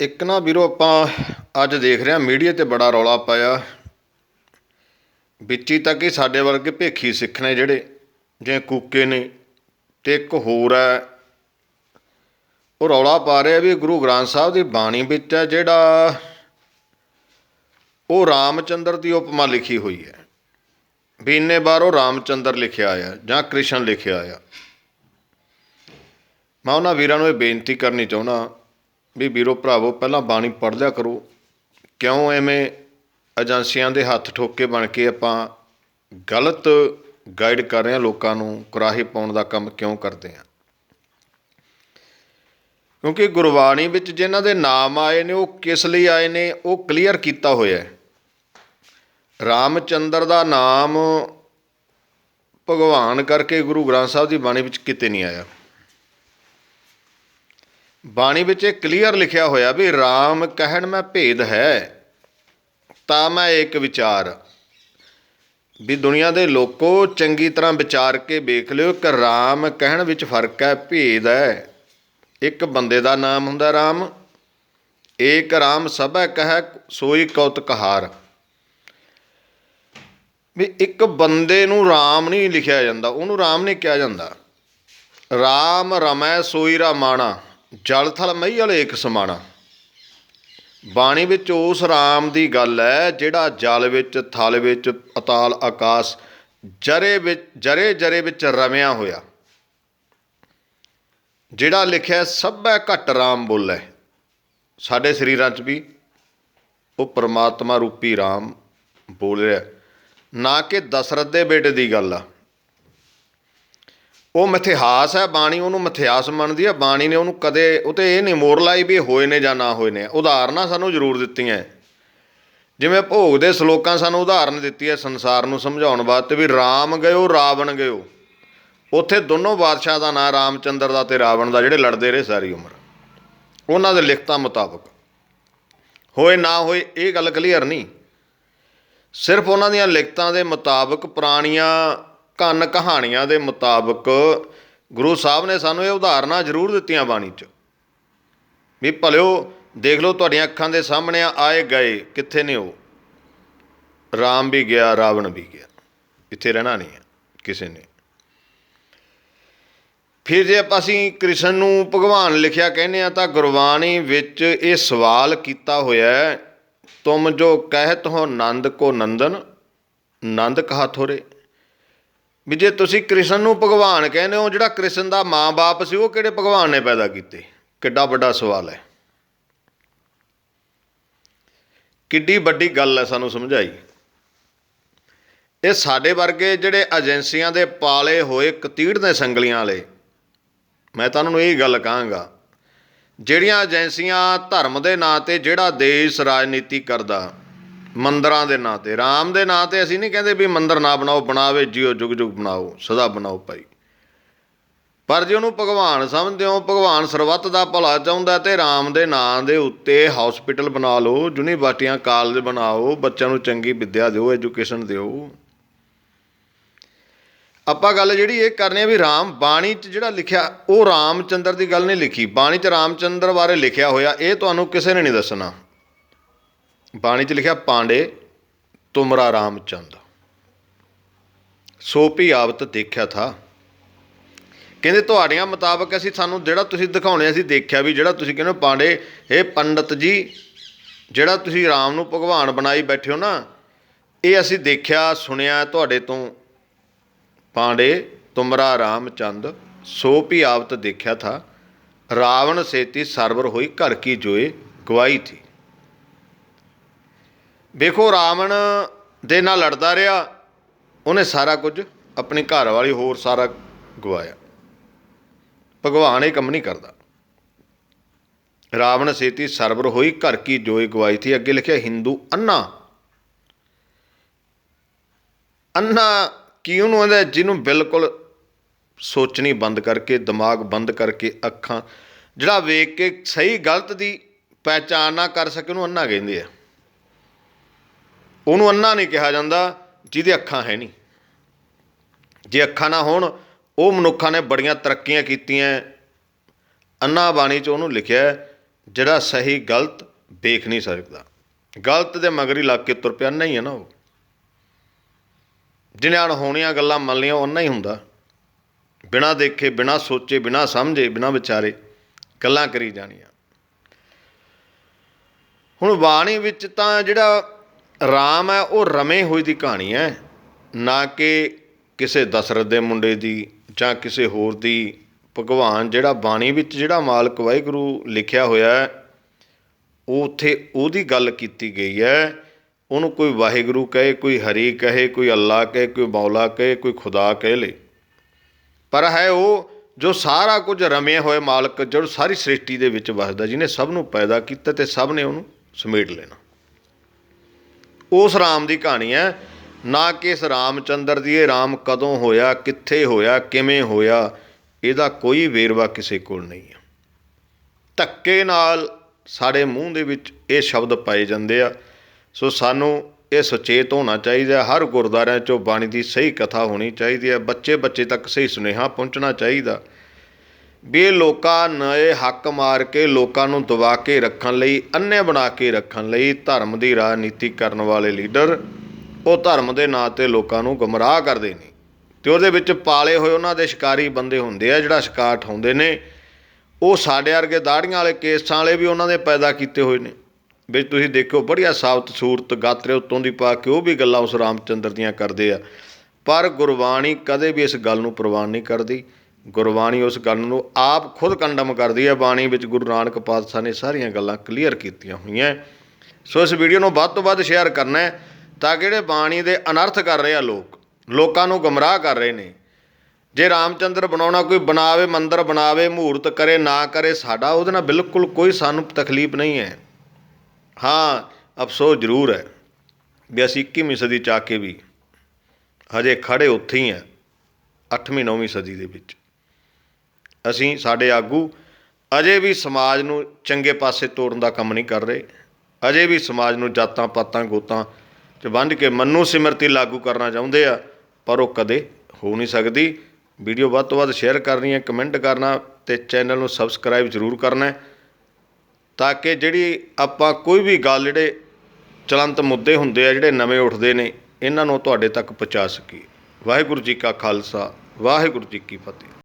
ਇੱਕ ਨਾ ਵੀਰੋ ਆਪਾਂ ਅੱਜ ਦੇਖ ਰਹੇ ਹਾਂ, ਮੀਡੀਆ ਤੇ ਬੜਾ ਰੌਲਾ ਪਾਇਆ। ਵਿੱਚ ਹੀ ਤੱਕ ਹੀ ਸਾਡੇ ਵਰਗੇ ਭੇਖੀ ਸਿੱਖ ਨੇ ਜਿਹੜੇ, ਜਿਵੇਂ ਕੂਕੇ ਨੇ ਤੇ ਇੱਕ ਹੋਰ ਹੈ। ਉਹ ਰੌਲਾ ਪਾ ਰਿਹਾ ਵੀ ਗੁਰੂ ਗ੍ਰੰਥ ਸਾਹਿਬ ਦੀ ਬਾਣੀ ਵਿੱਚ ਹੈ ਜਿਹੜਾ ਉਹ ਰਾਮਚੰਦਰ ਦੀ ਉਪਮਾ ਲਿਖੀ ਹੋਈ ਹੈ। ਵੀ ਇੰਨੇ ਵਾਰ ਉਹ ਰਾਮਚੰਦਰ ਲਿਖਿਆ ਆ ਜਾਂ ਕ੍ਰਿਸ਼ਨ ਲਿਖਿਆ ਆ। ਮੈਂ ਉਹਨਾਂ ਵੀਰਾਂ ਨੂੰ ਇਹ ਬੇਨਤੀ ਕਰਨੀ ਚਾਹੁੰਦਾ ਵੀ ਵੀਰੋ ਭਰਾਵੋ, ਪਹਿਲਾਂ ਬਾਣੀ ਪੜ੍ਹ ਲਿਆ ਕਰੋ। ਕਿਉਂ ਐਵੇਂ ਏਜੰਸੀਆਂ ਦੇ ਹੱਥ ਠੋਕੇ ਬਣ ਕੇ ਆਪਾਂ ਗਲਤ ਗਾਈਡ ਕਰ ਰਹੇ ਹਾਂ ਲੋਕਾਂ ਨੂੰ, ਕੁਰਾਹੇ ਪਾਉਣ ਦਾ ਕੰਮ ਕਿਉਂ ਕਰਦੇ ਹਾਂ? ਕਿਉਂਕਿ ਗੁਰਬਾਣੀ ਵਿੱਚ ਜਿਨ੍ਹਾਂ ਦੇ ਨਾਮ ਆਏ ਨੇ, ਉਹ ਕਿਸ ਲਈ ਆਏ ਨੇ, ਉਹ ਕਲੀਅਰ ਕੀਤਾ ਹੋਇਆ ਹੈ। ਰਾਮਚੰਦਰ ਦਾ ਨਾਮ ਭਗਵਾਨ ਕਰਕੇ ਗੁਰੂ ਗ੍ਰੰਥ ਸਾਹਿਬ ਦੀ ਬਾਣੀ ਵਿੱਚ ਕਿਤੇ ਨਹੀਂ ਆਇਆ। ਬਾਣੀ ਵਿੱਚ ਇਹ ਕਲੀਅਰ ਲਿਖਿਆ ਹੋਇਆ ਵੀ RAM ਕਹਿਣ ਮੈਂ ਭੇਦ ਹੈ, ਤਾਂ ਮੈਂ ਇੱਕ ਵਿਚਾਰ। ਵੀ ਦੁਨੀਆ ਦੇ ਲੋਕੋ ਚੰਗੀ ਤਰ੍ਹਾਂ ਵਿਚਾਰ ਕੇ ਵੇਖ ਲਿਓ ਕਿ RAM ਕਹਿਣ ਵਿੱਚ ਫ਼ਰਕ ਹੈ, ਭੇਦ ਹੈ। ਇੱਕ ਬੰਦੇ ਦਾ ਨਾਮ ਹੁੰਦਾ RAM ਏਕ RAM ਸਭੈ ਕਹੈ ਸੋਈ ਕਉਤਕ ਹਾਰ ਵੀ ਇੱਕ ਬੰਦੇ ਨੂੰ RAM ਨਹੀਂ ਲਿਖਿਆ ਜਾਂਦਾ, ਉਹਨੂੰ RAM ਨਹੀਂ ਕਿਹਾ ਜਾਂਦਾ। RAM ਰਮੈ ਸੋਈ ਰਾਮਾਣਾ। ਜਲ ਥਲ ਮਈਲ ਏਕ ਸਮਾਣਾ। ਬਾਣੀ ਵਿੱਚ ਉਸ ਰਾਮ ਦੀ ਗੱਲ ਹੈ, ਜਿਹੜਾ ਜਲ ਵਿੱਚ, ਥਲ ਵਿੱਚ, ਅਤਾਲ ਆਕਾਸ਼ ਜਰੇ ਵਿੱਚ, ਜਰੇ ਜਰੇ ਵਿੱਚ ਰਮਿਆ ਹੋਇਆ। ਜਿਹੜਾ ਲਿਖਿਆ ਸਭੈ ਘਟ ਰਾਮ ਬੋਲੇ। ਸਾਡੇ ਸਰੀਰਾਂ 'ਚ ਵੀ ਉਹ ਪ੍ਰਮਾਤਮਾ ਰੂਪੀ ਰਾਮ ਬੋਲ ਰਿਹਾ। ਨਾ ਕਿ ਦਸ਼ਰਥ ਦੇ ਬੇਟੇ ਦੀ ਗੱਲ ਆ। ਉਹ ਮਿਥਿਹਾਸ ਹੈ, ਬਾਣੀ ਉਹਨੂੰ ਮਿਥਿਹਾਸ ਮੰਨਦੀ ਹੈ, ਬਾਣੀ ਨੇ ਉਹਨੂੰ ਕਦੇ ਉਹ ਤੇ ਇਹ ਨਹੀਂ ਮੋਰ ਲਾਈ ਵੀ ਹੋਏ ਨੇ ਜਾਂ ਨਾ ਹੋਏ ਨੇ। ਉਦਾਹਰਨਾਂ ਸਾਨੂੰ ਜ਼ਰੂਰ ਦਿੱਤੀਆਂ ਜਿਵੇਂ ਭੋਗ ਦੇ ਸ਼ਲੋਕਾਂ ਸਾਨੂੰ ਉਦਾਹਰਨ ਦਿੱਤੀ ਹੈ ਸੰਸਾਰ ਨੂੰ ਸਮਝਾਉਣ ਵਾਸਤੇ ਵੀ ਰਾਮ ਗਇਓ, ਰਾਵਣ ਗਇਓ। ਉੱਥੇ ਦੋਨੋਂ ਬਾਦਸ਼ਾਹ ਦਾ ਨਾਂ ਰਾਮਚੰਦਰ ਦਾ ਤੇ ਰਾਵਣ ਦਾ, ਜਿਹੜੇ ਲੜਦੇ ਰਹੇ ਸਾਰੀ ਉਮਰ। ਉਹਨਾਂ ਦੇ ਲਿਖਤਾਂ ਮੁਤਾਬਕ। ਹੋਏ ਨਾ ਹੋਏ ਇਹ ਗੱਲ ਕਲੀਅਰ ਨਹੀਂ। ਸਿਰਫ ਉਹਨਾਂ ਦੀਆਂ ਲਿਖਤਾਂ ਦੇ ਮੁਤਾਬਕ ਪੁਰਾਣੀਆਂ ਕੰਨ ਕਹਾਣੀਆਂ ਦੇ ਮੁਤਾਬਕ ਗੁਰੂ ਸਾਹਿਬ ਨੇ ਸਾਨੂੰ ਇਹ ਉਦਾਹਰਨਾਂ ਜ਼ਰੂਰ ਦਿੱਤੀਆਂ ਬਾਣੀ 'ਚ। ਵੀ ਭਲਿਓ ਦੇਖ ਲਓ ਤੁਹਾਡੀਆਂ ਅੱਖਾਂ ਦੇ ਸਾਹਮਣੇ ਆਏ ਗਏ, ਕਿੱਥੇ ਨੇ ਉਹ? ਰਾਮ ਵੀ ਗਿਆ, ਰਾਵਣ ਵੀ ਗਿਆ। ਇੱਥੇ ਰਹਿਣਾ ਨਹੀਂ ਹੈ ਕਿਸੇ ਨੇ। ਫਿਰ ਜੇ ਆਪਾਂ ਅਸੀਂ ਕ੍ਰਿਸ਼ਨ ਨੂੰ ਭਗਵਾਨ ਲਿਖਿਆ ਕਹਿੰਦੇ ਆ ਤਾਂ ਗੁਰਬਾਣੀ ਵਿੱਚ ਇਹ ਸਵਾਲ ਕੀਤਾ ਹੋਇਆ ਹੈ, ਤੁਮ ਜੋ ਕਹਿਤ ਹੋ ਨੰਦ ਕੋ ਨੰਦਨ, ਨੰਦ ਕਹਾ ਥੋਰੇ? ਵੀ ਜੇ ਤੁਸੀਂ ਕ੍ਰਿਸ਼ਨ ਨੂੰ ਭਗਵਾਨ ਕਹਿੰਦੇ ਹੋ, ਜਿਹੜਾ ਕ੍ਰਿਸ਼ਨ ਦਾ ਮਾਂ-ਬਾਪ ਸੀ, ਉਹ ਕਿਹੜੇ ਭਗਵਾਨ ਨੇ ਪੈਦਾ ਕੀਤੇ? ਕਿੱਡਾ ਵੱਡਾ ਸਵਾਲ ਹੈ। ਕਿੱਡੀ ਵੱਡੀ ਗੱਲ ਹੈ ਸਾਨੂੰ ਸਮਝਾਈ। ਇਹ ਸਾਡੇ ਵਰਗੇ ਜਿਹੜੇ ਏਜੰਸੀਆਂ ਦੇ ਪਾਲੇ ਹੋਏ ਕਤੀੜ ਨੇ ਸੰਗਲੀਆਂ ਵਾਲੇ, ਮੈਂ ਤੁਹਾਨੂੰ ਇਹ ਗੱਲ ਕਹਾਂਗਾ, ਜਿਹੜੀਆਂ ਏਜੰਸੀਆਂ ਧਰਮ ਦੇ ਨਾਂ ਤੇ ਜਿਹੜਾ ਦੇਸ਼ ਰਾਜਨੀਤੀ ਕਰਦਾ ਮੰਦਰਾਂ ਦੇ ਨਾਂ ਤੇ। ਰਾਮ ਦੇ ਨਾਂ ਤੇ ਅਸੀਂ ਨਹੀਂ ਕਹਿੰਦੇ ਵੀ ਮੰਦਰ ਨਾ ਬਣਾਓ, ਬਣਾਵੇ, ਜਿਓ ਜੁਗ ਜੁਗ ਬਣਾਓ, ਸਦਾ ਬਣਾਓ ਭਾਈ। ਪਰ ਜੇ ਉਹਨੂੰ ਭਗਵਾਨ ਸਮਝਦੇ ਹੋ, ਭਗਵਾਨ ਸਰਬੱਤ ਦਾ ਭਲਾ ਚਾਹੁੰਦਾ ਤੇ ਰਾਮ ਦੇ ਨਾਂ ਦੇ ਉੱਤੇ ਹਸਪੀਟਲ ਬਣਾ ਲਓ, ਯੂਨੀਵਰਸਿਟੀਆਂ ਕਾਲਜ ਬਣਾਓ, ਬੱਚਿਆਂ ਨੂੰ ਚੰਗੀ ਵਿੱਦਿਆ ਦਿਓ ਐਜੂਕੇਸ਼ਨ ਦਿਓ। ਆਪਾਂ ਗੱਲ ਜਿਹੜੀ ਇਹ ਕਰਨੀ ਆ ਵੀ ਰਾਮ ਬਾਣੀ 'ਚ ਜਿਹੜਾ ਲਿਖਿਆ, ਉਹ ਰਾਮਚੰਦਰ ਦੀ ਗੱਲ ਨਹੀਂ ਲਿਖੀ। ਬਾਣੀ 'ਚ ਰਾਮਚੰਦਰ ਬਾਰੇ ਲਿਖਿਆ ਹੋਇਆ, ਇਹ ਤੁਹਾਨੂੰ ਕਿਸੇ ਨੇ ਨਹੀਂ ਦੱਸਣਾ। ਬਾਣੀ 'ਚ ਲਿਖਿਆ, ਪਾਂਡੇ ਤੁਮਰਾ ਰਾਮਚੰਦ। ਸੋ ਵੀ ਆਵਤ ਦੇਖਿਆ ਥਾ। ਕਹਿੰਦੇ, ਤੁਹਾਡੀਆਂ ਮੁਤਾਬਕ ਅਸੀਂ ਸਾਨੂੰ ਜਿਹੜਾ ਤੁਸੀਂ ਦਿਖਾਉਣੇ, ਅਸੀਂ ਦੇਖਿਆ ਵੀ ਜਿਹੜਾ ਤੁਸੀਂ ਕਹਿੰਦੇ ਹੋ, ਪਾਂਡੇ, ਇਹ ਪੰਡਤ ਜੀ, ਜਿਹੜਾ ਤੁਸੀਂ ਰਾਮ ਨੂੰ ਭਗਵਾਨ ਬਣਾਈ ਬੈਠੇ ਹੋ ਨਾ, ਇਹ ਅਸੀਂ ਦੇਖਿਆ, ਸੁਣਿਆ, ਤੁਹਾਡੇ ਤੋਂ। ਪਾਂਡੇ ਤੁਮਰਾ ਰਾਮਚੰਦ। ਸੋ ਵੀ ਆਵਤ ਦੇਖਿਆ ਥਾ। ਰਾਵਣ ਸੇਤੀ ਸਰਵਰ ਹੋਈ ਘਰ ਕੀ ਜੋਏ ਗਵਾਈ ਥੀ। ਵੇਖੋ, ਰਾਵਣ ਦੇ ਨਾਲ ਲੜਦਾ ਰਿਹਾ। ਉਹਨੇ ਸਾਰਾ ਕੁਝ ਆਪਣੀ ਘਰ ਵਾਲੀ ਹੋਰ ਸਾਰਾ ਗਵਾਇਆ। ਭਗਵਾਨ ਇਹ ਕੰਮ ਨਹੀਂ ਕਰਦਾ। ਰਾਵਣ ਸੇਤੀ ਸਰਵਰ ਹੋਈ, ਘਰ ਕੀ ਜੋਏ ਗਵਾਈ ਥੀ। ਅੱਗੇ ਲਿਖਿਆ, ਹਿੰਦੂ ਅੰਨਾ। ਅੰਨਾ ਕੀ ਉਹਨੂੰ ਆਂਦਾ, ਜਿਹਨੂੰ ਬਿਲਕੁਲ ਸੋਚਣੀ ਬੰਦ ਕਰਕੇ, ਦਿਮਾਗ ਬੰਦ ਕਰਕੇ, ਅੱਖਾਂ ਜਿਹੜਾ ਵੇਖ ਕੇ ਸਹੀ ਗਲਤ ਦੀ ਪਹਿਚਾਨ ਨਾ ਕਰ ਸਕੇ, ਉਹਨੂੰ ਅੰਨਾ ਕਹਿੰਦੇ ਆ। ਉਹਨੂੰ ਅੰਨਾ ਨਹੀਂ ਕਿਹਾ ਜਾਂਦਾ, ਜਿਹਦੇ ਅੱਖਾਂ ਹੈ ਨਹੀਂ। ਜੇ ਅੱਖਾਂ ਨਾ ਹੋਣ, ਉਹ ਮਨੁੱਖਾਂ ਨੇ ਬੜੀਆਂ ਤਰੱਕੀਆਂ ਕੀਤੀਆਂ। ਅੰਨਾ ਬਾਣੀ 'ਚ ਉਹਨੂੰ ਲਿਖਿਆ ਜਿਹੜਾ ਸਹੀ ਗਲਤ ਦੇਖ ਨਹੀਂ ਸਕਦਾ। ਗਲਤ ਦੇ ਮਗਰ ਹੀ ਲੱਗ ਕੇ ਤੁਰ ਪਿਆ ਨਹੀਂ ਹੈ ਨਾ ਉਹ। ਜਿਹਨੇ ਅਣਹੋਣੀਆਂ ਗੱਲਾਂ ਮੰਨ ਲਈਆਂ ਉਹਨਾਂ ਹੀ ਹੁੰਦਾ। ਬਿਨਾਂ ਦੇਖੇ, ਬਿਨਾਂ ਸੋਚੇ, ਬਿਨਾਂ ਸਮਝੇ, ਬਿਨਾਂ ਵਿਚਾਰੇ ਗੱਲਾਂ ਕਰੀ ਜਾਣੀਆਂ। ਹੁਣ ਬਾਣੀ ਵਿੱਚ ਤਾਂ ਜਿਹੜਾ ਰਾਮ ਹੈ, ਉਹ ਰਮੇ ਹੋਏ ਦੀ ਕਹਾਣੀ ਹੈ। ਨਾ ਕਿ ਕਿਸੇ ਦਸ਼ਰਥ ਦੇ ਮੁੰਡੇ ਦੀ ਜਾਂ ਕਿਸੇ ਹੋਰ ਦੀ। ਭਗਵਾਨ ਜਿਹੜਾ ਬਾਣੀ ਵਿੱਚ ਜਿਹੜਾ ਮਾਲਕ ਵਾਹਿਗੁਰੂ ਲਿਖਿਆ ਹੋਇਆ ਹੈ, ਉਹ ਉੱਥੇ ਉਹਦੀ ਗੱਲ ਕੀਤੀ ਗਈ ਹੈ। ਉਹਨੂੰ ਕੋਈ ਵਾਹਿਗੁਰੂ ਕਹੇ, ਕੋਈ ਹਰੀ ਕਹੇ, ਕੋਈ ਅੱਲਾ ਕਹੇ, ਕੋਈ ਮੌਲਾ ਕਹੇ, ਕੋਈ ਖੁਦਾ ਕਹੇ ਲੇ। ਪਰ ਹੈ ਉਹ ਜੋ ਸਾਰਾ ਕੁਝ ਰਮੇ ਹੋਏ ਮਾਲਕ ਜੋ ਸਾਰੀ ਸ੍ਰਿਸ਼ਟੀ ਦੇ ਵਿੱਚ ਵਸਦਾ, ਜਿਹਨੇ ਸਭ ਨੂੰ ਪੈਦਾ ਕੀਤਾ ਤੇ ਸਭ ਨੇ ਉਹਨੂੰ ਸਮੇਟ ਲੈਣਾ। ਉਸ ਰਾਮ ਦੀ ਕਹਾਣੀ ਹੈ, ਨਾ ਕਿ ਇਸ ਰਾਮਚੰਦਰ ਦੀ ਇਹ ਰਾਮ ਕਦੋਂ ਹੋਇਆ, ਕਿੱਥੇ ਹੋਇਆ, ਕਿਵੇਂ ਹੋਇਆ, ਇਹਦਾ ਕੋਈ ਵੇਰਵਾ ਕਿਸੇ ਕੋਲ ਨਹੀਂ ਹੈ। ਧੱਕੇ ਨਾਲ ਸਾਡੇ ਮੂੰਹ ਦੇ ਵਿੱਚ ਇਹ ਸ਼ਬਦ ਪਾਏ ਜਾਂਦੇ ਆ। ਸੋ ਸਾਨੂੰ ਇਹ ਸੁਚੇਤ ਹੋਣਾ ਚਾਹੀਦਾ ਹਰ ਗੁਰਦੁਆਰਿਆਂ 'ਚੋਂ ਬਾਣੀ ਦੀ ਸਹੀ ਕਥਾ ਹੋਣੀ ਚਾਹੀਦੀ ਹੈ ਬੱਚੇ ਬੱਚੇ ਤੱਕ ਸਹੀ ਸੁਨੇਹਾ ਪਹੁੰਚਣਾ ਚਾਹੀਦਾ। ਵੀ ਇਹ ਲੋਕਾਂ ਨੇ ਹੱਕ ਮਾਰ ਕੇ ਲੋਕਾਂ ਨੂੰ ਦਬਾ ਕੇ ਰੱਖਣ ਲਈ ਅੰਨੇ ਬਣਾ ਕੇ ਰੱਖਣ ਲਈ ਧਰਮ ਦੀ ਰਾਜਨੀਤੀ ਕਰਨ ਵਾਲੇ ਲੀਡਰ ਉਹ ਧਰਮ ਦੇ ਨਾਂ ਤੇ ਲੋਕਾਂ ਨੂੰ ਗਮਰਾਹ ਕਰਦੇ ਨੇ। ਤੇ ਉਹਦੇ ਵਿੱਚ ਪਾਲੇ ਹੋਏ ਉਹਨਾਂ ਦੇ ਸ਼ਿਕਾਰੀ ਬੰਦੇ ਹੁੰਦੇ ਆ ਜਿਹੜਾ ਸ਼ਿਕਾਰ ਠਾਉਂਦੇ ਨੇ। ਉਹ ਸਾਡੇ ਵਰਗੇ ਦਾੜੀਆਂ ਵਾਲੇ ਕੇਸਾਂ ਵਾਲੇ ਵੀ ਉਹਨਾਂ ਦੇ ਪੈਦਾ ਕੀਤੇ ਹੋਏ ਨੇ। ਵੀ ਤੁਸੀਂ ਦੇਖੋ ਬੜੀਆ ਸਾਬਤ ਸੂਰਤ ਗਾਤਰੇ ਉੱਤੋਂ ਦੀ ਪਾ ਕੇ ਉਹ ਵੀ ਗੱਲਾਂ ਉਸ ਰਾਮਚੰਦਰ ਦੀਆਂ ਕਰਦੇ ਆ। ਪਰ ਗੁਰਬਾਣੀ ਕਦੇ ਵੀ ਇਸ ਗੱਲ ਨੂੰ ਪ੍ਰਵਾਨ ਨਹੀਂ ਕਰਦੀ। ਗੁਰਬਾਣੀ ਉਸ ਗੱਲ ਨੂੰ ਆਪ ਖੁਦ ਕੰਡਮ ਕਰਦੀ ਹੈ। ਬਾਣੀ ਵਿੱਚ ਗੁਰੂ ਨਾਨਕ ਪਾਤਸ਼ਾਹ ਨੇ ਸਾਰੀਆਂ ਗੱਲਾਂ ਕਲੀਅਰ ਕੀਤੀਆਂ ਹੋਈਆਂ। ਸੋ ਇਸ ਵੀਡੀਓ ਨੂੰ ਵੱਧ ਤੋਂ ਵੱਧ ਸ਼ੇਅਰ ਕਰਨਾ ਹੈ ਤਾਂ ਕਿ ਜਿਹੜੇ ਬਾਣੀ ਦੇ ਅਨਰਥ ਕਰ ਰਹੇ ਆ ਲੋਕ, ਲੋਕਾਂ ਨੂੰ ਗਮਰਾਹ ਕਰ ਰਹੇ ਨੇ। ਜੇ ਰਾਮਚੰਦਰ ਬਣਾਉਣਾ ਕੋਈ ਬਣਾਵੇ, ਮੰਦਰ ਬਣਾਵੇ, ਮਹੂਰਤ ਕਰੇ, ਨਾ ਕਰੇ, ਸਾਡਾ ਉਹਦੇ ਨਾਲ ਬਿਲਕੁਲ ਕੋਈ ਸਾਨੂੰ ਤਕਲੀਫ ਨਹੀਂ ਹੈ। ਹਾਂ, ਅਫਸੋਸ ਜ਼ਰੂਰ ਹੈ ਵੀ ਅਸੀਂ 21ਵੀਂ ਸਦੀ ਚ ਆ ਕੇ ਵੀ ਹਜੇ ਖੜੇ ਉੱਥੇ ਹੀ ਆ 8ਵੀਂ 9ਵੀਂ ਸਦੀ ਦੇ ਵਿੱਚ। ਅਸੀਂ ਸਾਡੇ ਆਗੂ ਅਜੇ ਵੀ ਸਮਾਜ ਨੂੰ ਚੰਗੇ ਪਾਸੇ ਤੋੜਨ ਦਾ ਕੰਮ ਨਹੀਂ ਕਰ ਰਹੇ। ਅਜੇ ਵੀ ਸਮਾਜ ਨੂੰ ਜਾਤਾਂ ਪਾਤਾਂ ਗੋਤਾਂ ਚ ਵੰਡ ਕੇ ਮੰਨੂ ਸਿਮਰਤੀ ਲਾਗੂ ਕਰਨਾ ਚਾਹੁੰਦੇ ਆ, ਪਰ ਉਹ ਕਦੇ ਹੋ ਨਹੀਂ ਸਕਦੀ। ਵੀਡੀਓ ਵੱਧ ਤੋਂ ਵੱਧ ਸ਼ੇਅਰ ਕਰਨੀ ਹੈ, ਕਮੈਂਟ ਕਰਨਾ ਤੇ ਚੈਨਲ ਨੂੰ ਸਬਸਕ੍ਰਾਈਬ ਜ਼ਰੂਰ ਕਰਨਾ ਹੈ ਤਾਂ ਕਿ ਜਿਹੜੀ ਆਪਾਂ ਕੋਈ ਵੀ ਗੱਲ ਜਿਹੜੇ ਚਲੰਤ ਮੁੱਦੇ ਹੁੰਦੇ ਆ, ਜਿਹੜੇ ਨਵੇਂ ਉੱਠਦੇ ਨੇ, ਇਹਨਾਂ ਨੂੰ ਤੁਹਾਡੇ ਤੱਕ ਪਹੁੰਚਾ ਸਕੀਏ। ਵਾਹਿਗੁਰੂ ਜੀ ਕਾ ਖਾਲਸਾ, ਵਾਹਿਗੁਰੂ ਜੀ ਕੀ ਫਤਿਹ।